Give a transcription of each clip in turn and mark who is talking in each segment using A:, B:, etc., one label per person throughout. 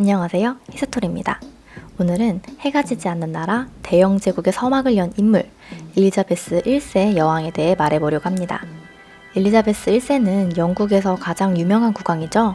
A: 안녕하세요. 히스토리입니다. 오늘은 해가 지지 않는 나라 대영 제국의 서막을 연 인물 엘리자베스 1세 여왕에 대해 말해보려고 합니다. 엘리자베스 1세는 영국에서 가장 유명한 국왕이죠.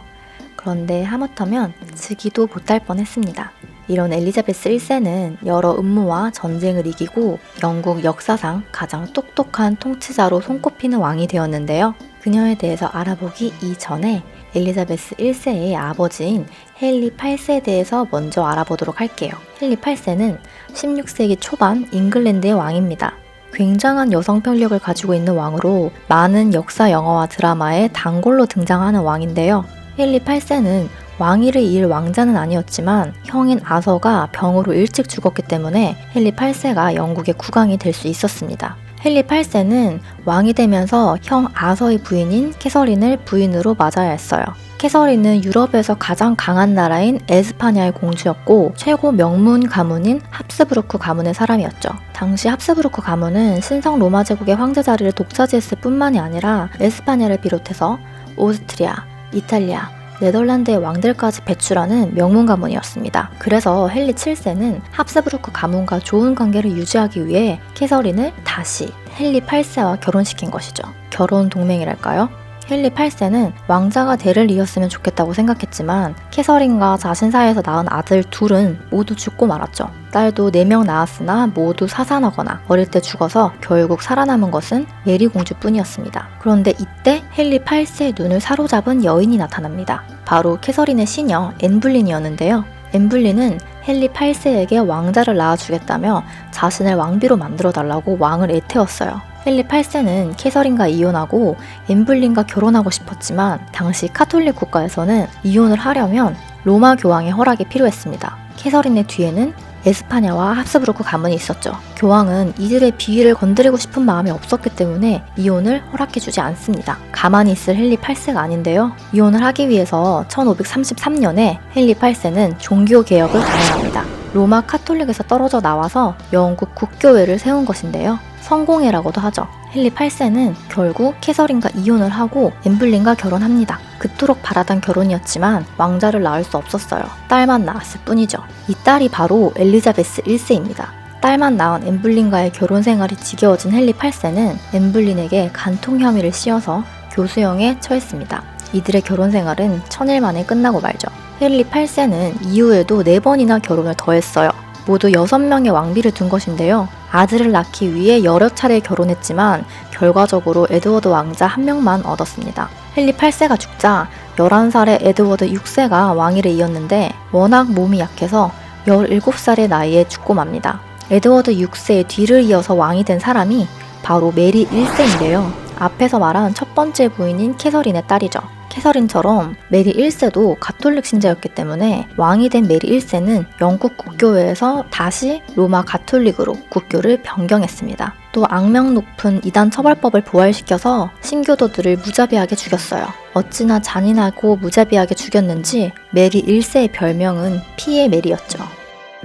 A: 그런데 하마터면 즉위도 못할 뻔했습니다. 이런 엘리자베스 1세는 여러 음모와 전쟁을 이기고 영국 역사상 가장 똑똑한 통치자로 손꼽히는 왕이 되었는데요. 그녀에 대해서 알아보기 이전에 엘리자베스 1세의 아버지인 헨리 8세에 대해서 먼저 알아보도록 할게요. 헨리 8세는 16세기 초반 잉글랜드의 왕입니다. 굉장한 여성 편력을 가지고 있는 왕으로 많은 역사 영화와 드라마에 단골로 등장하는 왕인데요. 헨리 8세는 왕위를 이을 왕자는 아니었지만 형인 아서가 병으로 일찍 죽었기 때문에 헨리 8세가 영국의 국왕이 될 수 있었습니다. 헨리 8세는 왕이 되면서 형 아서의 부인인 캐서린을 부인으로 맞아야 했어요. 캐서린은 유럽에서 가장 강한 나라인 에스파냐의 공주였고 최고 명문 가문인 합스부르크 가문의 사람이었죠. 당시 합스부르크 가문은 신성 로마 제국의 황제 자리를 독차지했을 뿐만이 아니라 에스파냐를 비롯해서 오스트리아, 이탈리아, 네덜란드의 왕들까지 배출하는 명문 가문이었습니다. 그래서 헨리 7세는 합스부르크 가문과 좋은 관계를 유지하기 위해 캐서린을 다시 헨리 8세와 결혼시킨 것이죠. 결혼 동맹이랄까요? 헨리 8세는 왕자가 대를 이었으면 좋겠다고 생각했지만 캐서린과 자신 사이에서 낳은 아들 둘은 모두 죽고 말았죠. 딸도 4명 낳았으나 모두 사산하거나 어릴 때 죽어서 결국 살아남은 것은 메리 공주뿐이었습니다. 그런데 이때 헨리 8세의 눈을 사로잡은 여인이 나타납니다. 바로 캐서린의 시녀 앤블린이었는데요. 앤블린은 헨리 8세에게 왕자를 낳아주겠다며 자신을 왕비로 만들어달라고 왕을 애태웠어요. 헨리 8세는 캐서린과 이혼하고 엠블린과 결혼하고 싶었지만 당시 카톨릭 국가에서는 이혼을 하려면 로마 교황의 허락이 필요했습니다. 캐서린의 뒤에는 에스파냐와 합스부르크 가문이 있었죠. 교황은 이들의 비위를 건드리고 싶은 마음이 없었기 때문에 이혼을 허락해주지 않습니다. 가만히 있을 헨리 8세가 아닌데요. 이혼을 하기 위해서 1533년에 헨리 8세는 종교 개혁을 단행합니다. 로마 카톨릭에서 떨어져 나와서 영국 국교회를 세운 것인데요. 성공회라고도 하죠. 헨리 8세는 결국 캐서린과 이혼을 하고 엠블린과 결혼합니다. 그토록 바라던 결혼이었지만 왕자를 낳을 수 없었어요. 딸만 낳았을 뿐이죠. 이 딸이 바로 엘리자베스 1세입니다. 딸만 낳은 엠블린과의 결혼 생활이 지겨워진 헨리 8세는 엠블린에게 간통 혐의를 씌워서 교수형에 처했습니다. 이들의 결혼 생활은 천일 만에 끝나고 말죠. 헨리 8세는 이후에도 4번이나 결혼을 더했어요. 모두 6명의 왕비를 둔 것인데요. 아들을 낳기 위해 여러 차례 결혼했지만 결과적으로 에드워드 왕자 한 명만 얻었습니다. 헨리 8세가 죽자 11살의 에드워드 6세가 왕위를 이었는데 워낙 몸이 약해서 17살의 나이에 죽고 맙니다. 에드워드 6세의 뒤를 이어서 왕이 된 사람이 바로 메리 1세인데요. 앞에서 말한 첫 번째 부인인 캐서린의 딸이죠. 캐서린처럼 메리 1세도 가톨릭 신자였기 때문에 왕이 된 메리 1세는 영국 국교회에서 다시 로마 가톨릭으로 국교를 변경했습니다. 또 악명 높은 이단 처벌법을 부활시켜서 신교도들을 무자비하게 죽였어요. 어찌나 잔인하고 무자비하게 죽였는지 메리 1세의 별명은 피의 메리였죠.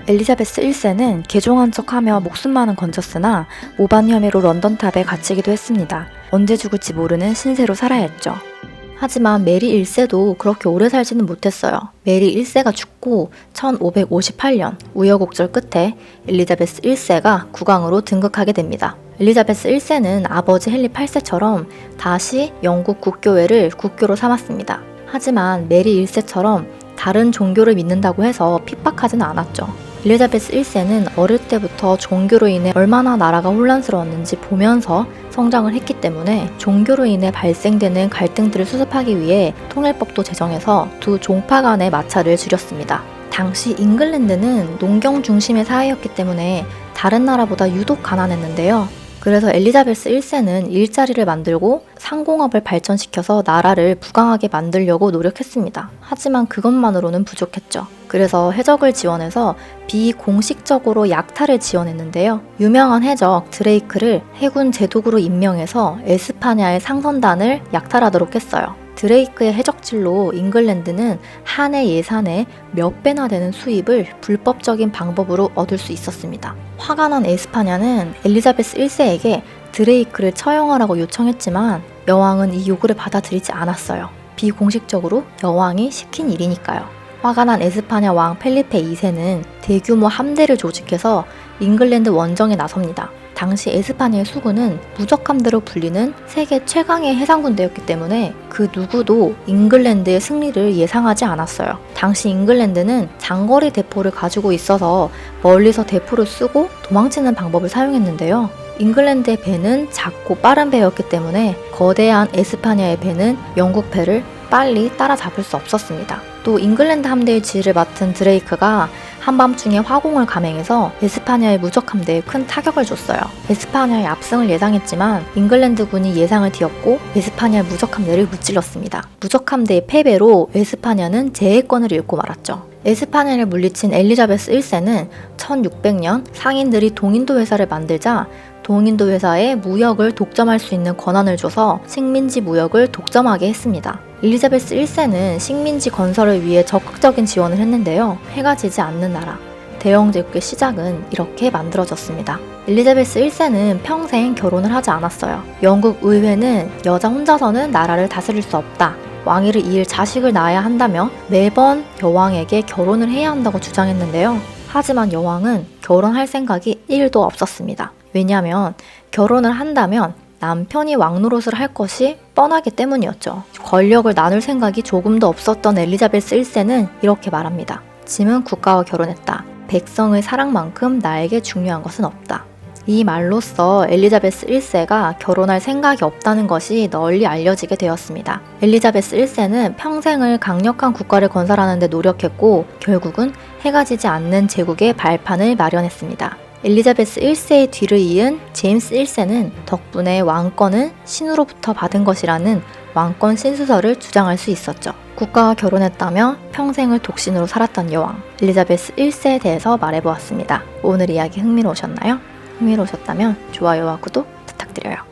A: 엘리자베스 1세는 개종한 척하며 목숨만은 건졌으나 모반 혐의로 런던탑에 갇히기도 했습니다. 언제 죽을지 모르는 신세로 살아야 했죠. 하지만 메리 1세도 그렇게 오래 살지는 못했어요. 메리 1세가 죽고 1558년 우여곡절 끝에 엘리자베스 1세가 국왕으로 등극하게 됩니다. 엘리자베스 1세는 아버지 헨리 8세처럼 다시 영국 국교회를 국교로 삼았습니다. 하지만 메리 1세처럼 다른 종교를 믿는다고 해서 핍박하지는 않았죠. 엘리자베스 1세는 어릴 때부터 종교로 인해 얼마나 나라가 혼란스러웠는지 보면서 성장을 했기 때문에 종교로 인해 발생되는 갈등들을 수습하기 위해 통일법도 제정해서 두 종파 간의 마찰을 줄였습니다. 당시 잉글랜드는 농경 중심의 사회였기 때문에 다른 나라보다 유독 가난했는데요. 그래서 엘리자베스 1세는 일자리를 만들고 상공업을 발전시켜서 나라를 부강하게 만들려고 노력했습니다. 하지만 그것만으로는 부족했죠. 그래서 해적을 지원해서 비공식적으로 약탈을 지원했는데요. 유명한 해적 드레이크를 해군 제독으로 임명해서 에스파냐의 상선단을 약탈하도록 했어요. 드레이크의 해적질로 잉글랜드는 한 해 예산의 몇 배나 되는 수입을 불법적인 방법으로 얻을 수 있었습니다. 화가 난 에스파냐는 엘리자베스 1세에게 드레이크를 처형하라고 요청했지만 여왕은 이 요구를 받아들이지 않았어요. 비공식적으로 여왕이 시킨 일이니까요. 화가 난 에스파냐 왕 펠리페 2세는 대규모 함대를 조직해서 잉글랜드 원정에 나섭니다. 당시 에스파냐의 수군은 무적함대로 불리는 세계 최강의 해상군대였기 때문에 그 누구도 잉글랜드의 승리를 예상하지 않았어요. 당시 잉글랜드는 장거리 대포를 가지고 있어서 멀리서 대포를 쓰고 도망치는 방법을 사용했는데요. 잉글랜드의 배는 작고 빠른 배였기 때문에 거대한 에스파냐의 배는 영국 배를 빨리 따라잡을 수 없었습니다. 또 잉글랜드 함대의 지휘를 맡은 드레이크가 한밤중에 화공을 감행해서 에스파냐의 무적 함대에 큰 타격을 줬어요. 에스파냐의 압승을 예상했지만 잉글랜드군이 예상을 뒤엎고 에스파냐의 무적 함대를 무찔렀습니다. 무적 함대의 패배로 에스파냐는 제해권을 잃고 말았죠. 에스파냐를 물리친 엘리자베스 1세는 1600년 상인들이 동인도 회사를 만들자 동인도 회사에 무역을 독점할 수 있는 권한을 줘서 식민지 무역을 독점하게 했습니다. 엘리자베스 1세는 식민지 건설을 위해 적극적인 지원을 했는데요. 해가 지지 않는 나라. 대영 제국의 시작은 이렇게 만들어졌습니다. 엘리자베스 1세는 평생 결혼을 하지 않았어요. 영국 의회는 여자 혼자서는 나라를 다스릴 수 없다. 왕위를 이을 자식을 낳아야 한다며 매번 여왕에게 결혼을 해야 한다고 주장했는데요. 하지만 여왕은 결혼할 생각이 1도 없었습니다. 왜냐하면 결혼을 한다면 남편이 왕노릇을 할 것이 뻔하기 때문이었죠. 권력을 나눌 생각이 조금도 없었던 엘리자베스 1세는 이렇게 말합니다. 짐은 국가와 결혼했다. 백성의 사랑만큼 나에게 중요한 것은 없다. 이 말로써 엘리자베스 1세가 결혼할 생각이 없다는 것이 널리 알려지게 되었습니다. 엘리자베스 1세는 평생을 강력한 국가를 건설하는 데 노력했고 결국은 해가 지지 않는 제국의 발판을 마련했습니다. 엘리자베스 1세의 뒤를 이은 제임스 1세는 덕분에 왕권은 신으로부터 받은 것이라는 왕권 신수설을 주장할 수 있었죠. 국가와 결혼했다며 평생을 독신으로 살았던 여왕 엘리자베스 1세에 대해서 말해보았습니다. 오늘 이야기 흥미로우셨나요? 흥미로우셨다면 좋아요와 구독 부탁드려요.